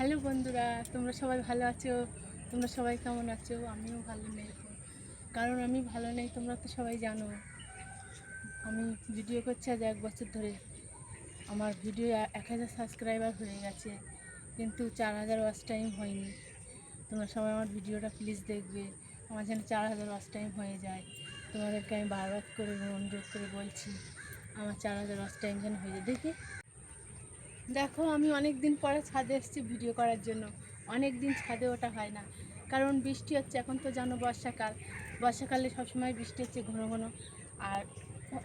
Hello বন্ধুরা, তোমরা সবাই ভালো আছো? তোমরা সবাই কেমন আছো? আমিও ভালো নেই কারণ আমি ভালো নেই, তোমরা তো সবাই জানো। আমি ভিডিও করছি আজ এক বছর ধরে। আমার ভিডিও এক হাজার সাবস্ক্রাইবার হয়ে গেছে, কিন্তু চার হাজার ওয়াচ টাইম হয়নি। তোমরা সবাই আমার ভিডিওটা প্লিজ দেখবে। আমার যেন চার হাজার ওয়াচ টাইম হয়ে যায়। তোমাদেরকে আমি বারবার করে অনুরোধ করে বলছি, আমার চার হাজার ওয়াচ টাইম যেন হয়ে যায়। দেখি দেখো, আমি অনেক দিন পরে ছাদে এসেছি ভিডিও করার জন্য। অনেক দিন ছাদে ওটা হয় না। কারণ বৃষ্টি হচ্ছে, এখন তো জানো বর্ষাকাল। বর্ষাকালে সবসময় বৃষ্টি হচ্ছে ঘন ঘন। আর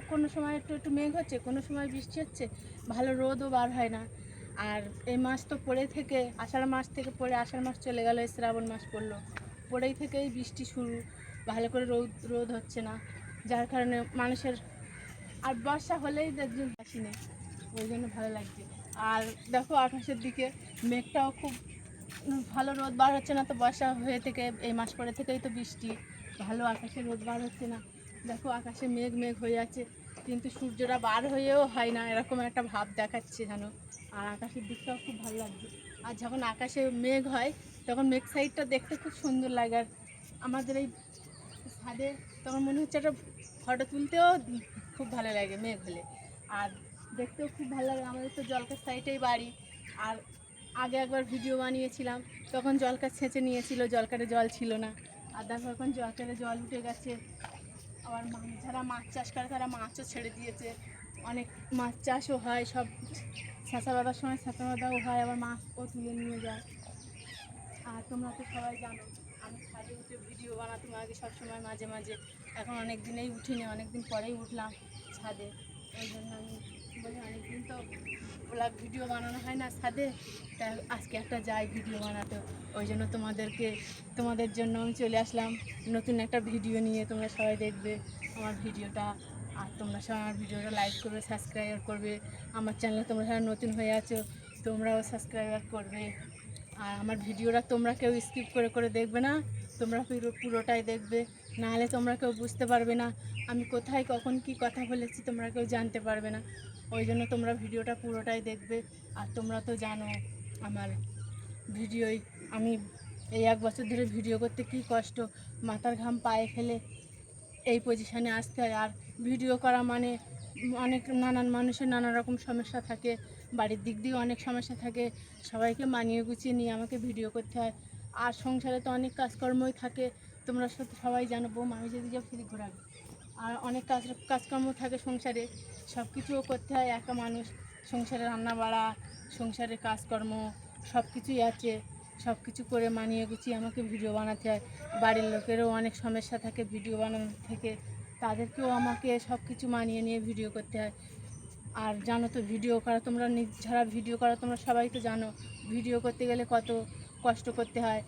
কোনো সময় একটু একটু মেঘ হচ্ছে, কোনো সময় বৃষ্টি হচ্ছে, ভালো রোদও বার হয় না। আর এই মাস তো পড়ে থেকে, আষাঢ় মাস থেকে পড়ে, আষাঢ় মাস চলে গেল শ্রাবণ মাস পড়ল। পড়েই থেকেই বৃষ্টি শুরু, ভালো করে রোদ রোদ হচ্ছে না। যার কারণে মানুষের, আর বর্ষা হলেই দেখবেন হাসি নেই ওই জন্য ভালো লাগছে। আর দেখো আকাশের দিকে মেঘটাও খুব ভালো রোদ বার হচ্ছে না তো বর্ষা হয়ে থেকে, এই মাস পরে থেকেই তো বৃষ্টি। ভালো আকাশে রোদ বার হচ্ছে না। দেখো আকাশে মেঘ মেঘ হয়ে আছে, কিন্তু সূর্যটা বার হয়েও হয় না, এরকম একটা ভাব দেখাচ্ছে জানো আর আকাশের দিকটাও খুব ভালো লাগছে। আর যখন আকাশে মেঘ হয়, তখন মেঘ সাইডটা দেখতে খুব সুন্দর লাগে। আর আমাদের এই ছাদে তখন মনে হচ্ছে একটা ফটো তুলতেও খুব ভালো লাগে মেঘ হলে। আর দেখতেও খুব ভালো লাগে। আমাদের তো জলকার সাইডেই বাড়ি। আর আগে একবার ভিডিও বানিয়েছিলাম। তখন জলকার ছেঁচে নিয়েছিল, জলকারে জল ছিল না। আর দেখো এখন জলকারে জল উঠে গেছে। আবার মাছ যারা মাছ চাষ করে, তারা মাছও ছেড়ে দিয়েছে। অনেক মাছ চাষও হয়, সব ছাঁচা বাঁধার সময় ছাঁচা বাঁধাও হয়, আবার মাছও তুলে নিয়ে যায়। আর তোমরা তো সবাই জানো, আমি ছাদে উঠে ভিডিও বানাতাম। আগে সবসময় মাঝে মাঝে। এখন অনেক দিনেই উঠিনি অনেক দিন পরেই উঠলাম ছাদে। ওই জন্য আমি অনেকদিন তো ব্লগ ভিডিও বানানো হয় না ছাদে। তা আজকে একটা যাই ভিডিও বানাতে। ওই জন্য তোমাদেরকে, তোমাদের জন্য আমি চলে আসলাম। নতুন একটা ভিডিও নিয়ে তোমরা সবাই দেখবে আমার ভিডিওটা। আর তোমরা সবাই আমার ভিডিওটা লাইক করবে সাবস্ক্রাইব করবে। আমার চ্যানেলে তোমরা সবাই নতুন হয়ে আছো, তোমরাও সাবস্ক্রাইবার করবে। আর আমার ভিডিওটা তোমরা কেউ স্কিপ করে করে দেখবে না। তোমরা পুরো, পুরোটাই দেখবে। নাহলে তোমরা কেউ বুঝতে পারবে না। আমি কোথায়, কখন কি কথা বলেছি তোমরা কেউ জানতে পারবে না। ওই জন্য তোমরা ভিডিওটা পুরোটাই দেখবে। আর তোমরা তো জানো আমার ভিডিওই, আমি এই এক বছর ধরে ভিডিও করতে কি কষ্ট? মাথার ঘাম পায়ে ফেলে এই পজিশানে আসতে হয়। আর ভিডিও করা মানে অনেক নানান মানুষের নানা রকম সমস্যা থাকে, বাড়ির দিক দিয়ে অনেক সমস্যা থাকে। সবাইকে মানিয়ে গুছিয়ে নিয়ে আমাকে ভিডিও করতে হয়। আর সংসারে তো অনেক কাজকর্মই থাকে। তোমরা সবাই জানো বউ আমি যদি যাও ফিরে ঘোরাবে। আর অনেক কাজ, কাজকর্ম থাকে সংসারে সব কিছুও করতে হয়, একা মানুষ, সংসারে রান্না বাড়া, সংসারে কাজকর্ম সব কিছুই আছে সব কিছু করে মানিয়ে গুছিয়ে আমাকে ভিডিও বানাতে হয়। বাড়ির লোকেরও অনেক সমস্যা থাকে ভিডিও বানানোর থেকে, তাদেরকেও আমাকে সব কিছু মানিয়ে নিয়ে ভিডিও করতে হয়। আর জানো তো ভিডিও করা তোমরা ছাড়া ভিডিও করা তোমরা সবাই তো জানো ভিডিও করতে গেলে কত কষ্ট করতে হয়।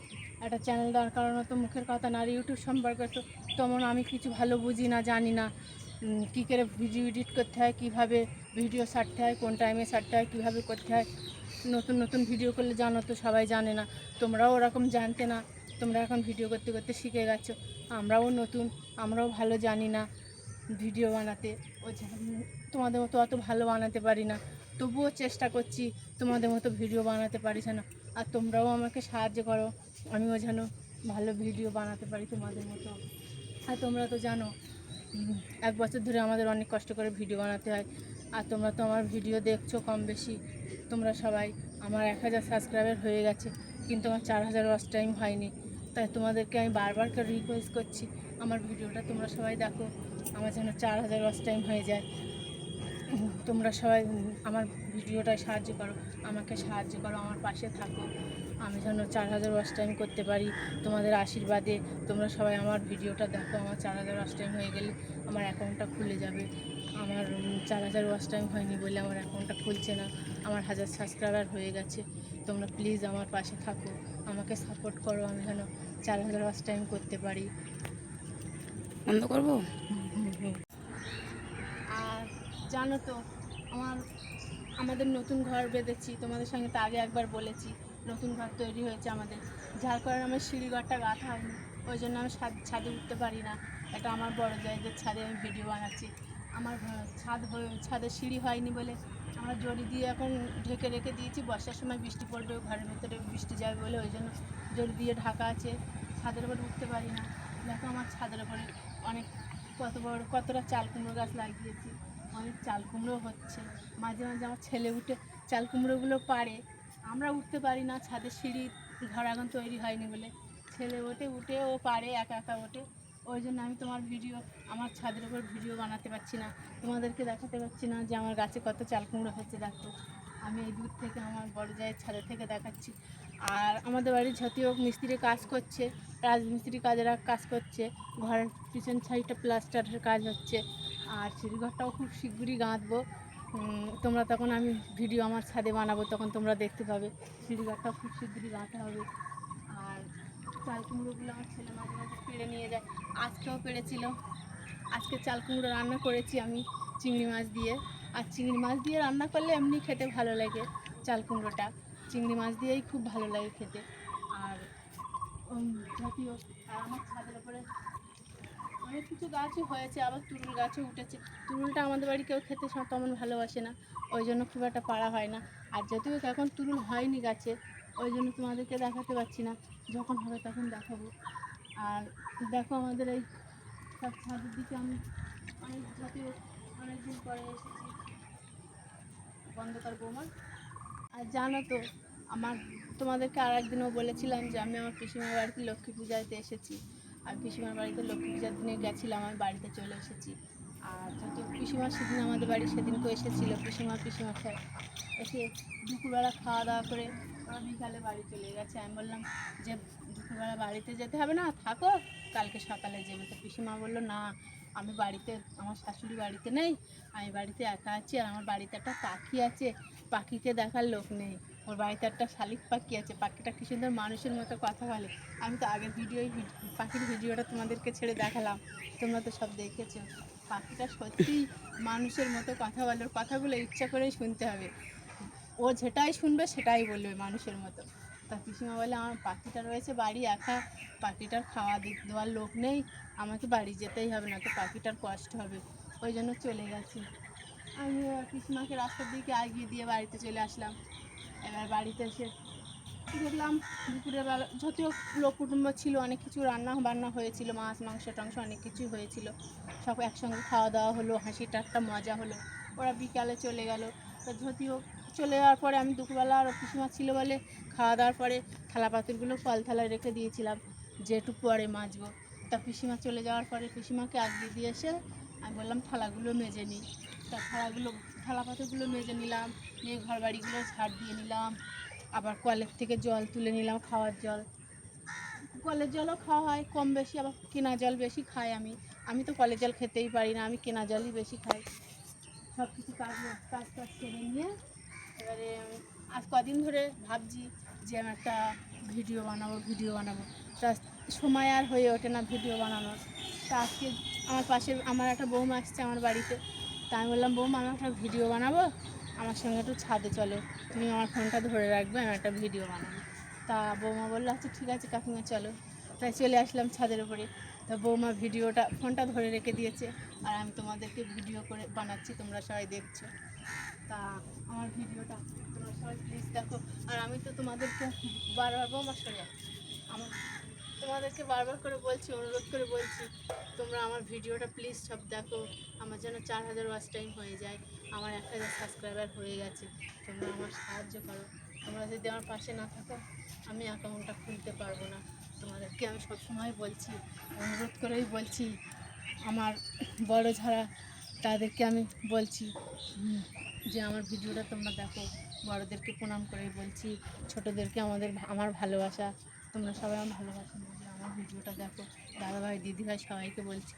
একটা চ্যানেল দেওয়ার কারণে তো মুখের কথা না আর ইউটিউব সম্পর্কে তো তেমন আমি কিছু ভালো বুঝি না, জানি না। কী করে ভিডিও এডিট করতে হয়, কীভাবে ভিডিও ছাড়তে হয়, কোন টাইমে ছাড়তে হয়, কীভাবে করতে হয়। নতুন নতুন ভিডিও করলে জানো তো সবাই জানে না। তোমরাও ওরকম জানতে না, তোমরা এখন ভিডিও করতে করতে শিখে গেছো। আমরাও নতুন, আমরাও ভালো জানি না ভিডিও বানাতে। ও তোমাদের মতো অত ভালো বানাতে পারি না। তবুও চেষ্টা করছি, তোমাদের মতো ভিডিও বানাতে পারিস না। আর তোমরাও আমাকে সাহায্য করো। আমিও যেন ভালো ভিডিও বানাতে পারি তোমাদের মতো। আর তোমরা তো জানো, এক বছর ধরে আমাদের অনেক কষ্ট করে ভিডিও বানাতে হয়। আর তোমরা তো আমার ভিডিও দেখছ কম বেশি। তোমরা সবাই আমার এক হাজার সাবস্ক্রাইবার হয়ে গেছে, কিন্তু আমার চার হাজার ওয়াচ টাইম হয়নি। তাই তোমাদেরকে আমি বারবার করে রিকোয়েস্ট করছি, আমার ভিডিওটা তোমরা সবাই দেখো, আমার যেন চার হাজার ওয়াচ টাইম হয়ে যায়। তোমরা সবাই আমার ভিডিওটায় সাহায্য করো, আমাকে সাহায্য করো, আমার পাশে থাকো। আমি যেন চার হাজার ওয়াশ টাইম করতে পারি। তোমাদের আশীর্বাদে তোমরা সবাই আমার ভিডিওটা দেখো আমার চার হাজার ওয়াচ টাইম হয়ে গেলে আমার অ্যাকাউন্টটা খুলে যাবে। আমার চার হাজার ওয়াচ টাইম হয়নি বলে আমার অ্যাকাউন্টটা খুলছে না আমার হাজার সাবস্ক্রাইবার হয়ে গেছে। তোমরা প্লিজ আমার পাশে থাকো আমাকে সাপোর্ট করো আমি যেন চার হাজার ওয়াচ টাইম করতে পারি। বন্ধ করব? আর জানো তো আমার আমাদের নতুন ঘর বেঁধেছি তোমাদের সঙ্গে তো আগে একবার বলেছি। নতুন ঘর তৈরি হয়েছে আমাদের। যার কারণে আমার সিঁড়ি ঘরটা গাঁথা হয়নি ওই জন্য আমি ছাদ ছাদে উঠতে পারি না। এটা আমার বড় জায়গার ছাদে আমি ভিডিও বানাচ্ছি। আমার ছাদ ছাদে সিঁড়ি হয়নি বলে আমার জড়ি দিয়ে এখন ঢেকে রেখে দিয়েছি। বর্ষার সময় বৃষ্টি পড়বে, ঘরের ভেতরে বৃষ্টি যাবে বলে ওই জন্য জড়ি দিয়ে ঢাকা আছে। ছাদের উপরে উঠতে পারি না। দেখো আমার ছাদের উপরে অনেক কত বড়, কতটা চাল কুমড়ো গাছ লাগিয়েছি। অনেক চাল কুমড়ো হচ্ছে। মাঝে মাঝে আমার ছেলে উঠে চাল কুমড়োগুলো পারে আমরা উঠতে পারি না, ছাদের সিঁড়ি ঘর এখন তৈরি হয়নি বলে। ছেলে ওঠে, উঠে ও পারে, একা একা ওঠে। ওই জন্য আমি তোমার ভিডিও, আমার ছাদের উপর ভিডিও বানাতে পারছি না। তোমাদেরকে দেখাতে পারছি না যে আমার গাছে কত চাল কুমড়ো হচ্ছে, দেখো আমি এই দূর থেকে আমার বড় জায়ের ছাদের থেকে দেখাচ্ছি। আর আমাদের বাড়ির ঝতিও মিস্ত্রি কাজ করছে, রাজমিস্ত্রি কাজেরা কাজ করছে, ঘরের পিছন সাইডটা প্লাস্টারের কাজ হচ্ছে। আর সিঁড়িঘরটাও খুব শীঘ্রই গাঁথবো। তোমরা তখন আমি ভিডিও আমার ছাদে বানাবো, তখন তোমরা দেখতে পাবে। সিঁড়িঘরটাও খুব শীঘ্রই গাঁথা হবে। আর চাল কুমড়োগুলো আমার ছেলে মাঝে মাঝে পেড়ে নিয়ে যায়। আজকেও পেড়েছিল। আজকে চাল কুমড়ো রান্না করেছি আমি চিংড়ি মাছ দিয়ে। আর চিংড়ি মাছ দিয়ে রান্না করলে এমনি খেতে ভালো লাগে চাল কুমড়োটা। চিংড়ি মাছ দিয়েই খুব ভালো লাগে খেতে। আর জাতীয় আর আমার ছাদের উপরে অনেক কিছু গাছই হয়েছে, আবার তুরুল গাছও উঠেছে। তুরুলটা আমাদের বাড়ি কেউ খেতে তেমন ভালোবাসে না, ওই জন্য খুব একটা পাড়া হয় না। আর যদিও এখন তুরুল হয়নি গাছে, ওই জন্য তোমাদেরকে দেখাতে পারছি না, যখন হবে তখন দেখাবো। আর দেখো আমাদের এই সব ছাদের দিকে আমি অনেক জাতীয় অনেকদিন পরে এসেছি। বন্ধকার বৌমা। আর জানো তো, আমার তোমাদেরকে আর একদিনও বলেছিলাম যে আমি আমার পিসিমার বাড়িতে লক্ষ্মী পূজাতে এসেছি। আর পিসিমার বাড়িতে লক্ষ্মী পূজার দিনে গেছিলাম, আমি বাড়িতে চলে এসেছি। আর যত পিসিমা সেদিন আমাদের বাড়ি সেদিনকেও এসেছিল, পিসিমা পিসিমা স্যার। এসে দুপুরবেলা খাওয়া দাওয়া করে ওরা বিকালে বাড়ি চলে গেছে। আমি বললাম যে, দুপুরবেলা বাড়িতে যেতে হবে না, থাকো, কালকে সকালে যাবে। তো পিসিমা বলল, না, আমি বাড়িতে, আমার শাশুড়ি বাড়িতে নেই, আমি বাড়িতে একা আছি, আর আমার বাড়িতে একটা পাখি আছে, পাখিকে দেখার লোক নেই। ওর বাড়িতে একটা শালিক পাখি আছে, পাখিটা কি সুন্দর মানুষের মতো কথা বলে। আমি তো আগের ভিডিও পাখির ভিডিওটা তোমাদেরকে ছেড়ে দেখালাম, তোমরা তো সব দেখেছ। পাখিটা সত্যিই মানুষের মতো কথা বলে, ওর কথাগুলো ইচ্ছা করেই শুনতে হবে। ও যেটাই শুনবে সেটাই বলবে মানুষের মতো। তা পিসিমা বলে, আমার পাখিটা রয়েছে বাড়ি, একা। পাখিটার খাওয়া দিতে দেওয়ার লোক নেই। আমাকে বাড়ি যেতেই হবে না তো পাখিটার কষ্ট হবে। ওই জন্য চলে গেছি। আমি পিসিমাকে রাস্তার দিকে এগিয়ে দিয়ে বাড়িতে চলে আসলাম। এবার বাড়িতে এসে দেখলাম দুপুরের বেলা যদিও লোক কুটুম্ব ছিল, অনেক কিছু রান্না বান্না হয়েছিল, মাছ, মাংস, টাংস অনেক কিছু হয়েছিল। সব একসঙ্গে খাওয়া দাওয়া হলো হাসি ঠাট্টা, মজা হলো। ওরা বিকালে চলে গেল। যদিও চলে যাওয়ার পরে আমি দুপুরবেলা আর পিসিমা ছিল বলে খাওয়া দাওয়ার পরে থালা পাতিরগুলো কল থালায় রেখে দিয়েছিলাম যে একটু পরে মাজবো। তা পিসিমা চলে যাওয়ার পরে পিসিমাকে আগিয়ে দিয়ে এসে আমি বললাম, থালাগুলো মেজে নিই। তা থালাগুলো থালা পাতিরগুলো মেজে নিলাম নিয়ে ঘর বাড়িগুলো ঝাড় দিয়ে নিলাম, আবার কলের থেকে জল তুলে নিলাম খাওয়ার জল। কলের জলও খাওয়া হয়, কম বেশি, আবার কেনা জল বেশি খাই আমি। আমি তো কলের জল খেতেই পারি না, আমি কেনা জলই বেশি খাই। সব কিছু কাজ কাজ টাজ সেরে নিয়ে এবারে আমি আজ কদিন ধরে ভাবছি যে আমি একটা ভিডিও বানাবো ভিডিও বানাবো। তা সময় আর হয়ে ওঠে না ভিডিও বানানোর। তা আজকে আমার পাশের আমার একটা বৌমা আসছে আমার বাড়িতে। তা আমি বললাম, বৌমা, আমি একটা ভিডিও বানাবো। আমার সঙ্গে একটু ছাদে চলো। তুমি আমার ফোনটা ধরে রাখবে, আমি একটা ভিডিও বানাবো। তা বৌমা বলল আচ্ছা ঠিক আছে, কাকিমা, চলো। তাই চলে আসলাম ছাদের উপরে। তা বৌমা ভিডিওটা ফোনটা ধরে রেখে দিয়েছে। আর আমি তোমাদেরকে ভিডিও করে বানাচ্ছি, তোমরা সবাই দেখছ। তা আমার ভিডিওটা তোমরা সবাই প্লিজ দেখো। আর আমি তো তোমাদেরকে বারবার বৌমা, সরে। আমার তোমাদেরকে বারবার করে বলছি, অনুরোধ করে বলছি, তোমরা আমার ভিডিওটা প্লিজ সব দেখো। আমার যেন চার হাজার ওয়াচ টাইম হয়ে যায়। আমার এক হাজার সাবস্ক্রাইবার হয়ে গেছে। তোমরা আমার সাহায্য করো। তোমরা যদি আমার পাশে না থাকো, আমি অ্যাকাউন্টটা খুলতে পারব না। তোমাদেরকে আমি সবসময় বলছি, অনুরোধ করেই বলছি, আমার বড় যারা, তাদেরকে আমি বলছি যে আমার ভিডিওটা তোমরা দেখো। বড়োদেরকে প্রণাম করেই বলছি। ছোটোদেরকে আমাদের, আমার ভালোবাসা। তোমরা সবাই আমার ভালোবাসা আমার ভিডিওটা দেখো দাদা দাদাভাই দিদিভাই সবাইকে বলছি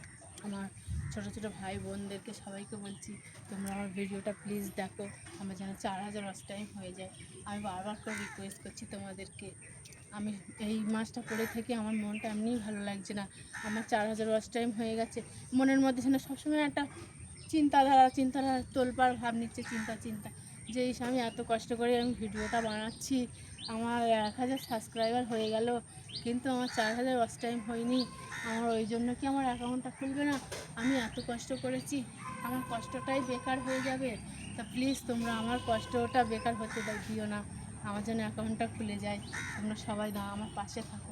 আমার ছোটো ছোটো ভাই বোনদেরকে সবাইকে বলছি তোমরা আমার ভিডিওটা প্লিজ দেখো আমার যেন চার হাজার ওয়াচ টাইম হয়ে যায়। আমি বারবার করে রিকোয়েস্ট করছি তোমাদেরকে আমি এই মাসটা করে থেকে আমার মনটা এমনিই ভালো লাগছে না। আমার চার হাজার ওয়াচ টাইম হয়ে গেছে মনের মধ্যে যেন সবসময় একটা চিন্তাধারা চিন্তাধারা তোলপার ভাব নিচ্ছে চিন্তা চিন্তা। যে ইস, আমি এত কষ্ট করে আমি ভিডিওটা বানাচ্ছি আমার এক হাজার সাবস্ক্রাইবার হয়ে গেল, কিন্তু আমার চার হাজার ওয়াচ টাইম হয়নি। আমার ওই জন্য কি আমার অ্যাকাউন্টটা খুলবে না? আমি এত কষ্ট করেছি, আমার কষ্টটাই বেকার হয়ে যাবে। তা প্লিজ তোমরা আমার কষ্টটা বেকার হতে দাও না। আমার জন্য অ্যাকাউন্টটা খুলে যায়। তোমরা সবাই দাও, আমার পাশে থাকো।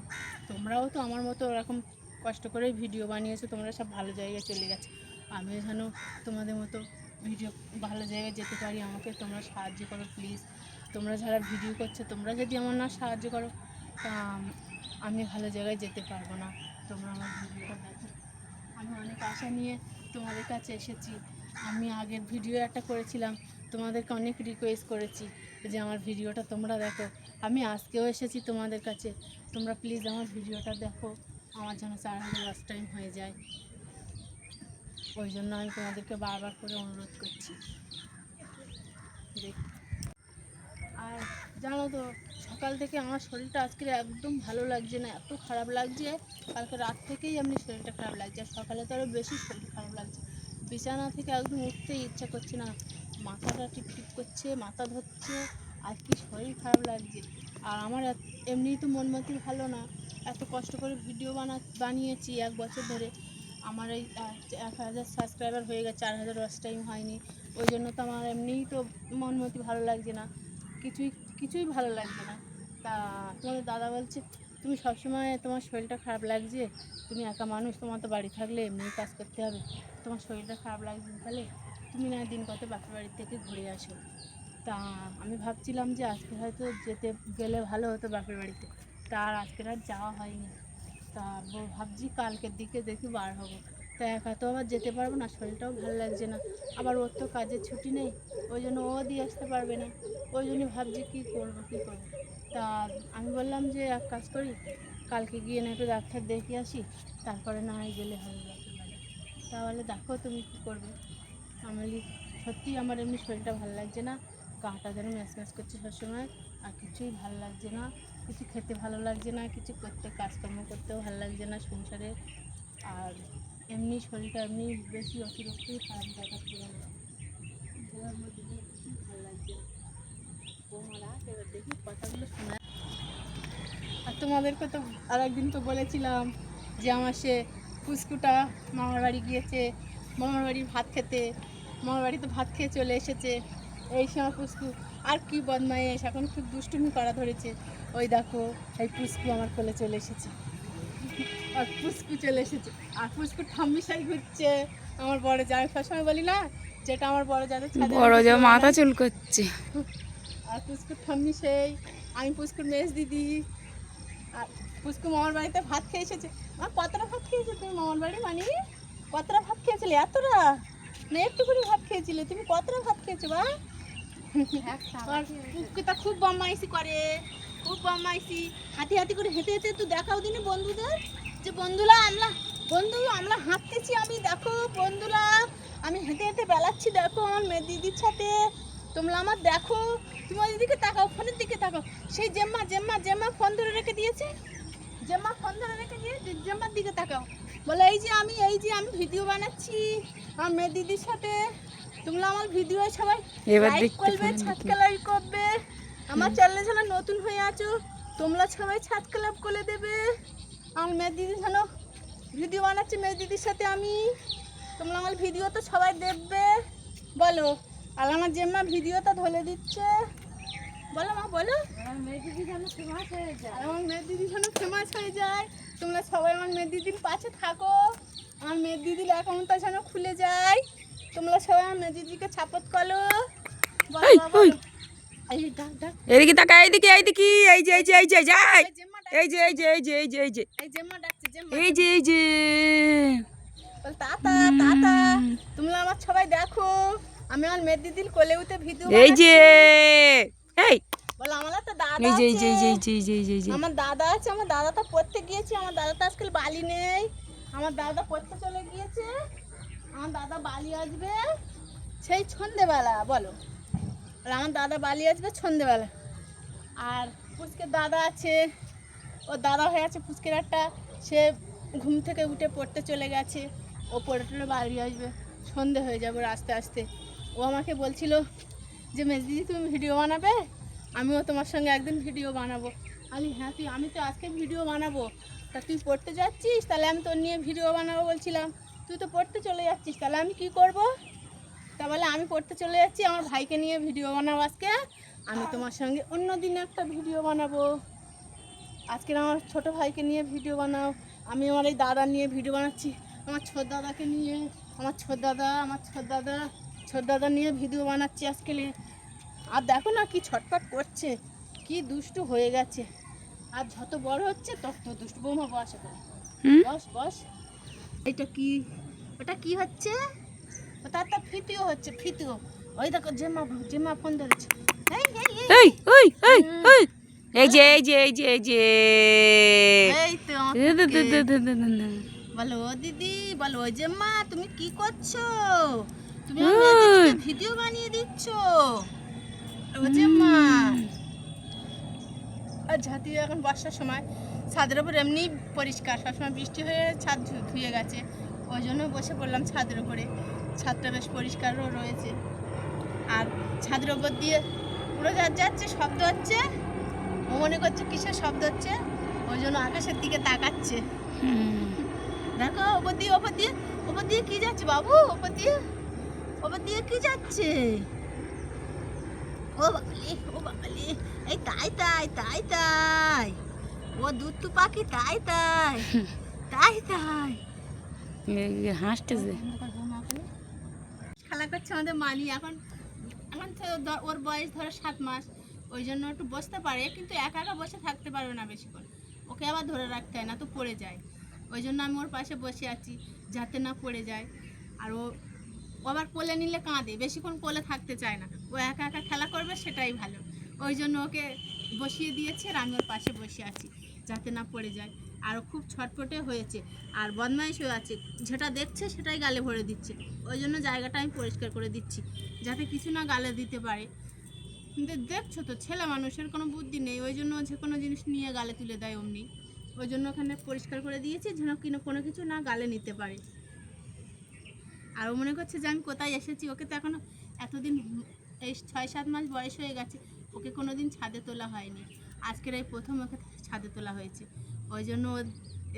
তোমরাও তো আমার মতো ওরকম কষ্ট করে ভিডিও বানিয়েছো, তোমরা সব ভালো জায়গায় চলে গেছো। আমিও যেন তোমাদের মতো ভিডিও ভালো জায়গায় যেতে পারি, আমাকে তোমরা সাহায্য করো প্লিজ তোমরা যারা ভিডিও করছ, তোমরা যদি আমার না সাহায্য করো, আমি ভালো জায়গায় যেতে পারব না। তোমরা আমার ভিডিওটা দেখো। আমি অনেক আশা নিয়ে তোমাদের কাছে এসেছি। আমি আগের ভিডিও একটা করেছিলাম, তোমাদেরকে অনেক রিকোয়েস্ট করেছি যে আমার ভিডিওটা তোমরা দেখো। আমি আজকেও এসেছি তোমাদের কাছে। তোমরা প্লিজ আমার ভিডিওটা দেখো। আমার যেন চার হাজার ওয়াচ টাইম হয়ে যায়। ওই জন্য আমি তোমাদেরকে বারবার করে অনুরোধ করছি। দেখ জানো তো, সকাল থেকে আমার শরীরটা আজকে একদম ভালো লাগছে না, এত খারাপ লাগছে। কালকে রাত থেকেই এমনি শরীরটা খারাপ লাগছে, আর সকালে তো আরও বেশি শরীর খারাপ লাগছে। বিছানা থেকে একদম উঠতেই ইচ্ছা করছে না, মাথাটা টিপটিপ করছে, মাথা ধরছে, আর কি শরীর খারাপ লাগছে। আর আমার এমনিই তো মন মতি ভালো না, এত কষ্ট করে ভিডিও বানা, বানিয়েছি এক বছর ধরে। আমার এই এক হাজার সাবস্ক্রাইবার হয়ে গেছে, চার হাজার ওয়াচ টাইম হয়নি। ওই জন্য তো আমার এমনিই তো মন মতি ভালো লাগছে না। কিছুই কিছুই ভালো লাগছে না। তা তোমাদের দাদা বলছে, তুমি সবসময় তোমার শরীরটা খারাপ লাগছে? তুমি একা মানুষ, তোমার তো বাড়ি থাকলে এমনি কাজ করতে হবে। তোমার শরীরটা খারাপ লাগছে তাহলে তুমি না দিন কত বাপের বাড়ি থেকে ঘুরে আসো। তা আমি ভাবছিলাম যে আজকে হয়তো যেতে গেলে ভালো হতো বাপের বাড়িতে। তা আর আজকে আর যাওয়া হয়নি। তা ভাবছি কালকের দিকে দেখি বার হব। তা একা তো আবার যেতে পারব না, শরীরটাও ভালো লাগছে না। আবার ওর তো কাজের ছুটি নেই, ওই জন্য ও দিয়ে আসতে পারবে না। ওই জন্য ভাবছি কী করব কী করব? তা আমি বললাম যে এক কাজ করি, কালকে গিয়ে না একটু ডাক্তার দেখিয়ে আসি, তারপরে না হয় গেলে হবে তাহলে দেখো তুমি কী করবে। আমি সত্যি আমার এমনি শরীরটা ভালো লাগছে না, গাটা যেন ম্যাচ ম্যাচ করছে সবসময়, আর কিছুই ভালো লাগছে না। কিছু খেতে ভালো লাগছে না, কিছু করতে, কাজকর্ম করতেও ভালো লাগছে না সংসারে। আর এমনি শরীরটা এমনি বেশি অতিরিক্তই খারাপ দেখাচ্ছে গেল। দেওয়ার মধ্যে ভালো লাগছে? না এবার দেখি কথাগুলো আর তোমাদেরকে তো আর একদিন তো বলেছিলাম যে আমার সে পুস্কুটা মামার বাড়ি গিয়েছে, মামার বাড়ি ভাত খেতে। মামার বাড়িতে ভাত খেয়ে চলে এসেছে। এই সময় পুস্কু আর কি বদমাইশ এখন খুব দুষ্টুমি করা ধরেছে। ওই দেখো, এই পুস্কু আমার কোলে চলে এসেছে। আর পুস্কু চলে এসেছে। আর পুস্কু ঠাম্মিশাই ঘুরছে। আমার বড় যা আমি সবসময় বলি না যেটা আমার বড় ছাদে বড় যা মাথা চুল করছে আর পুস্কুর ঠাম্মি সেই আমি পুস্কুর মেজ দিদি। আর পুস্কু মামার বাড়িতে ভাত খেয়ে এসেছে। মা কতটা ভাত খেয়েছো তুমি মামার বাড়ি? মানে কতটা ভাত খেয়েছিলে? এতটা? না একটু করে ভাত খেয়েছিলে। তুমি কতটা ভাত খেয়েছো বা আর পুস্কুটা খুব বম্মাইসি করে। খুব বম্মাইসি হাতি হাতি করে হেঁটে হেঁটে তুই দেখাও দিনে বন্ধুদের। যে বন্ধুরা আমরা বন্ধু আমরা হাঁটতেছি আমি দেখো বন্ধুরা আমি হেঁটে হেঁটে বেড়াচ্ছি দেখো আমার মেয়ে দিদির সাথে। তোমরা আমার দেখো তুমি ওই দিকে তাকাও ফোনের দিকে তাকাও। সেই জেম্মা জেম্মা জেম্মা ফোন ধরে রেখে দিয়েছে। জেম্মা ফোন ধরে রেখে দিয়ে জেম্মার দিকে তাকাও। বলে এই যে আমি এই যে আমি ভিডিও বানাচ্ছি আমার মেয়ে দিদির সাথে। তোমরা আমার ভিডিও সবাই লাইক করবে। সাবস্ক্রাইব করবে। আমার চ্যানেলে যারা নতুন হয়ে আছো তোমরা সবাই সাবস্ক্রাইব করে দেবে। আমার মেয়ে দিদি যেন ভিডিও বানাচ্ছি মেয়ে দিদির সাথে আমি। তোমরা আমার ভিডিও তো সবাই দেখবে। বলো আর আমার জেম্মা ভিডিওটা ধরে দিচ্ছে। বলো মা বলো। আর মেয়ে দিদি যেন ফেমাস হয়ে যায়। আমার মেয়ে দিদি যেন ফেমাস হয়ে যায়। তোমরা সবাই আমার মেয়ে দিদির পাশে থাকো। আমার মেয়ে দিদির অ্যাকাউন্টটা যেন খুলে যায়। তোমরা সবাই আমার মেয়ে দিদিকে সাপোর্ট করো। বলো এদিকে তাকা এইদিকে এইদিকে এই যে এই যে এই যে যাই এই, যে এই যে এই যে এই যে এই যে এই যে এই যে বল তাতা তাতা তোমরা আমার সবাই দেখো আমি আমার মেয়ে দিদির কোলে উঠে ভিডিও এই যে এই বল আমার তো দাদা এই যে এই যে এই যে এই যে এই যে এই যে এই যে আমার দাদা আছে আমার দাদা তো পড়তে গিয়েছে আমার দাদা তো আজকাল বালি নেই আমার দাদা পড়তে চলে গিয়েছে আমার দাদা বালি আসবে সেই সন্ধেবেলা বলো আমার দাদা বালি আসবে সন্ধেবেলা আর পুচকের দাদা আছে ও দাদা হয়ে আছে পুচকের একটা সে ঘুম থেকে উঠে পড়তে চলে গেছে। ও পড়ে বাড়ি আসবে। সন্ধে হয়ে যাব আস্তে আস্তে। ও আমাকে বলছিল যে মেজদিদি তুমি ভিডিও বানাবে? আমিও তোমার সঙ্গে একদিন ভিডিও বানাবো। আমি হ্যাঁ তুই, আমি তো আজকে ভিডিও বানাবো। তা তুই পড়তে যাচ্ছিস? তাহলে আমি তোর নিয়ে ভিডিও বানাবো বলছিলাম। তুই তো পড়তে চলে যাচ্ছিস, তাহলে আমি কি করব? তা বলে, আমি পড়তে চলে যাচ্ছি, আমার ভাইকে নিয়ে ভিডিও বানাবো আজকে। আমি তোমার সঙ্গে অন্য দিন একটা ভিডিও বানাবো। আজকে আমার ছোট ভাইকে নিয়ে ভিডিও বানাও। আমি আমার এই দাদা নিয়ে ভিডিও বানাচ্ছি। আমার ছোট দাদাকে নিয়ে আমার ছোট দাদা আমার ছোট দাদা ছোট দাদা নিয়ে ভিডিও বানাচ্ছি আজকে আর দেখো না কি ছটফট করছে কি দুষ্টু হয়ে গেছে। আর যত বড় হচ্ছে তত দুষ্টু বৌমা বস। বস বস। এটা কি? ওটা কি হচ্ছে? ওটা একটা ফিতিও হচ্ছে ফিতিও। ওই দেখো জেমা জেমা ফোন ধরেছে। এই এই এই। এই এই। এই যে এই যে এই যে এই যে। বলো দিদি বলো ও জেম্মা তুমি কি করছ? তুমি ভিডিও বানিয়ে দিচ্ছ। ও জেম্মা আর ঝাঁতি এখন বর্ষার সময় ছাদের উপর এমনি পরিষ্কার সবসময় বৃষ্টি হয়ে ছাদ ধুয়ে গেছে। ওই জন্য বসে পড়লাম ছাদের উপরে। ছাদটা বেশ পরিষ্কারও রয়েছে। আর ছাদের উপর দিয়ে উড়োজাহাজ যাচ্ছে শব্দ হচ্ছে ও মনে করছে কিসের শব্দ হচ্ছে? ওই জন্য আকাশের দিকে তাকাচ্ছে। দেখো ওপর দিয়ে ওপর দিয়ে ওপর দিয়ে কি যাচ্ছে বাবু? ওপর দিয়ে ওপর দিয়ে কি যাচ্ছে? ও বাবালি ও বাবালি এই তাই তাই তাই তাই। ও দুধ পাখি তাই তাই তাই তাই। হাসতেছে। খেলা করছে আমাদের মানি এখন এখন ওর বয়স ধরো সাত মাস। ওই জন্য একটু বসতে পারে, কিন্তু একা একা বসে থাকতে পারবে না বেশিক্ষণ। ওকে আবার ধরে রাখতে হয় না, তো পড়ে যায়। ওই জন্য আমি ওর পাশে বসে আছি, যাতে না পড়ে যায়। আর ও আবার কোলে নিলে কাঁদে, বেশিক্ষণ কোলে থাকতে চায় না। ও একা একা খেলা করবে, সেটাই ভালো। ওই জন্য ওকে বসিয়ে দিয়েছে আর আমি ওর পাশে বসে আছি, যাতে না পড়ে যায়। আর খুব ছটপটে হয়েছে, আর বদমাইশ হয়ে আছে। যেটা দেখছে, সেটাই গালে ভরে দিচ্ছে। ওই জন্য জায়গাটা আমি পরিষ্কার করে দিচ্ছি, যাতে কিছু না গালে দিতে পারে। কিন্তু দেখছ তো, ছেলে মানুষের কোনো বুদ্ধি নেই, ওই জন্য যে কোনো জিনিস নিয়ে গালে তুলে দেয় অমনি। ওই জন্য ওখানে পরিষ্কার করে দিয়েছি যেন কিনা কোনো কিছু না গালে নিতে পারে। আর ও মনে করছে যে আমি কোথায় এসেছি, ওকে তো এখনও এতদিন এই ছয় সাত মাস বয়স হয়ে গেছে, ওকে কোনো দিন ছাদে তোলা হয়নি। আজকের এই প্রথম ওকে ছাদে তোলা হয়েছে। ওই জন্য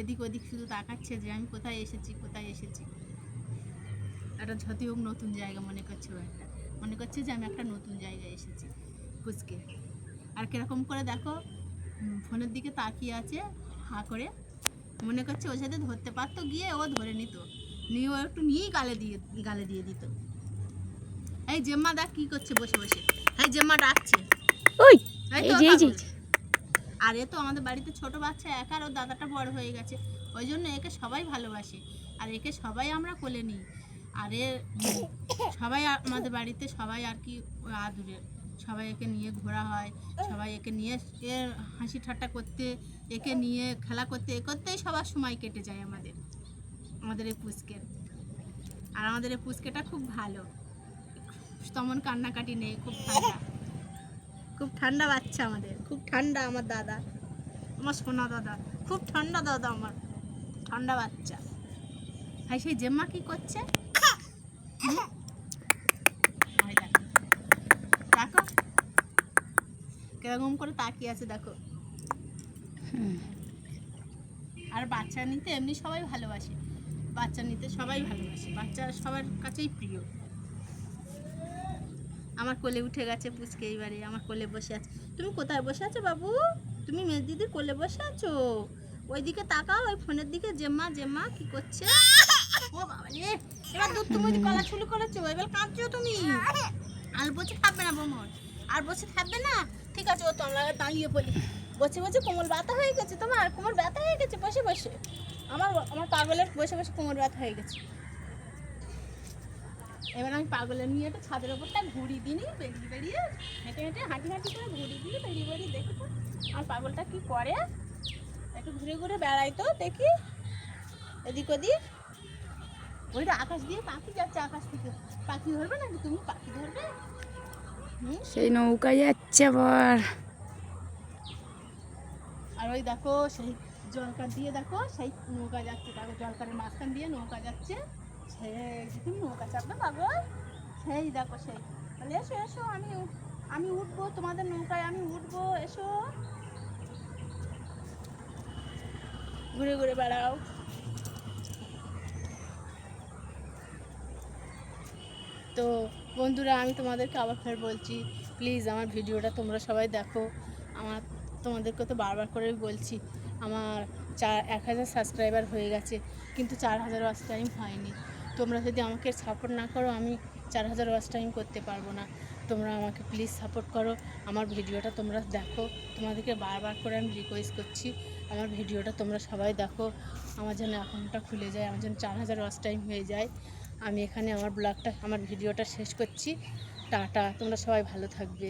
এদিক ওদিক শুধু তাকাচ্ছে যে আমি কোথায় এসেছি কোথায় এসেছি। একটা যতই হোক নতুন জায়গা মনে করছে ও একটা। মনে করছে যে আমি একটা নতুন জায়গায় এসেছি। কুচকে আর কীরকম করে দেখো ফোনের দিকে তাকিয়ে আছে হা করে। মনে করছে ওর সাথে ধরতে পারতো গিয়ে ও ধরে নিত। নিয়ে ও একটু নিয়েই গালে দিয়ে গালে দিয়ে দিত। এই জেম্মা দেখ কি করছে বসে বসে। এই জেম্মা ডাকছে। ওই। আর এ তো আমাদের বাড়িতে ছোট বাচ্চা একা আর ওর দাদাটা বড় হয়ে গেছে। ওই জন্য একে সবাই ভালোবাসে। আর একে সবাই আমরা কোলে নিই। আর এ সবাই আমাদের বাড়িতে সবাই আর কি আদুরের সবাই একে নিয়ে ঘোরা হয় সবাই একে নিয়ে এর হাসি ঠাট্টা করতে একে নিয়ে খেলা করতে এ করতেই সবার সময় কেটে যায় আমাদের আমাদের এই পুচকের আর আমাদের এই পুচকেটা খুব ভালো। তেমন কান্নাকাটি নেই খুব ঠান্ডা। খুব ঠান্ডা বাচ্চা আমাদের খুব ঠান্ডা আমার দাদা আমার সোনা দাদা খুব ঠান্ডা দাদা আমার ঠান্ডা বাচ্চা। ভাই সেই জেম্মা কি করছে হুম? ওই দেখো। দেখো কীরকম করে তাকিয়ে আছে দেখো। আর বাচ্চা নিতে এমনি সবাই ভালোবাসে। বাচ্চা নিতে সবাই ভালোবাসে। বাচ্চা সবার কাছেই প্রিয়। আমার কোলে উঠে গেছে পুচকে এইবারে আমার কোলে বসে আছে। তুমি কোথায় বসে আছো বাবু? তুমি মেজ দিদির কোলে বসে আছো? ওইদিকে তাকাও ওই ফোনের দিকে। জেম্মা জেম্মা কি করছে? ও বাবা রে! এবার দুধ তুমি কলা ছুলু করেছ এবার কাঁদছো তুমি? আর বসে থাকবে না বোমর আর বসে থাকবে না? ঠিক আছে, ও তো আমরা দাঁড়িয়ে পড়ি বসে বসে কোমর ব্যথা হয়ে গেছে তোমার? কোমর ব্যথা হয়ে গেছে? বসে বসে। আমার আমার পাগলের বসে বসে কোমর ব্যথা হয়ে গেছে। এবার আমি পাগলের নিয়ে একটা ছাদের ওপরটা ঘুরি দিনই বেরিয়ে বেরিয়ে হেঁটে হেঁটে, হাঁটি হাঁটি করে ঘুরি দিয়ে বেরিয়ে বেরিয়ে দেখি তো, আমার পাগলটা কি করে? একটু ঘুরে ঘুরে বেড়াই তো, দেখি। এদিক ওদিক। ওইটা আকাশ দিয়ে পাখি যাচ্ছে, আকাশ থেকে। পাখি ধরবে নাকি তুমি? পাখি ধরবে? সেই নৌকা যাচ্ছে আবার। আর ওই দেখো, সেই জলকার দিয়ে দেখো, সেই নৌকা যাচ্ছে, দেখো জলকারের মাঝখান দিয়ে নৌকা যাচ্ছে। যে তুমি নৌকা চাপবে পাগল। সেই দেখো, সেই। তাহলে এসো এসো, আমি আমি উঠবো, তোমাদের নৌকায় আমি উঠবো, এসো। ঘুরে ঘুরে বেড়াও। তো বন্ধুরা, আমি তোমাদেরকে আবার ফের বলছি প্লিজ আমার ভিডিওটা তোমরা সবাই দেখো। আমার তোমাদেরকে তো বারবার করে বলছি, আমার চার, এক হাজার সাবস্ক্রাইবার হয়ে গেছে, কিন্তু চার হাজার ওয়াচ টাইম হয়নি। তোমরা যদি আমাকে সাপোর্ট না করো, আমি চার হাজার ওয়াচ টাইম করতে পারব না। তোমরা আমাকে প্লিজ সাপোর্ট করো, আমার ভিডিওটা তোমরা দেখো। তোমাদেরকে বারবার করে আমি রিকোয়েস্ট করছি, আমার ভিডিওটা তোমরা সবাই দেখো। আমার যেন অ্যাকাউন্টটা খুলে যায়, আমার যেন চার হাজার ওয়াচ টাইম হয়ে যায়। আমি এখানে আমার ব্লগটা আমার ভিডিওটা শেষ করছি। টাটা তোমরা সবাই ভালো থাকবে।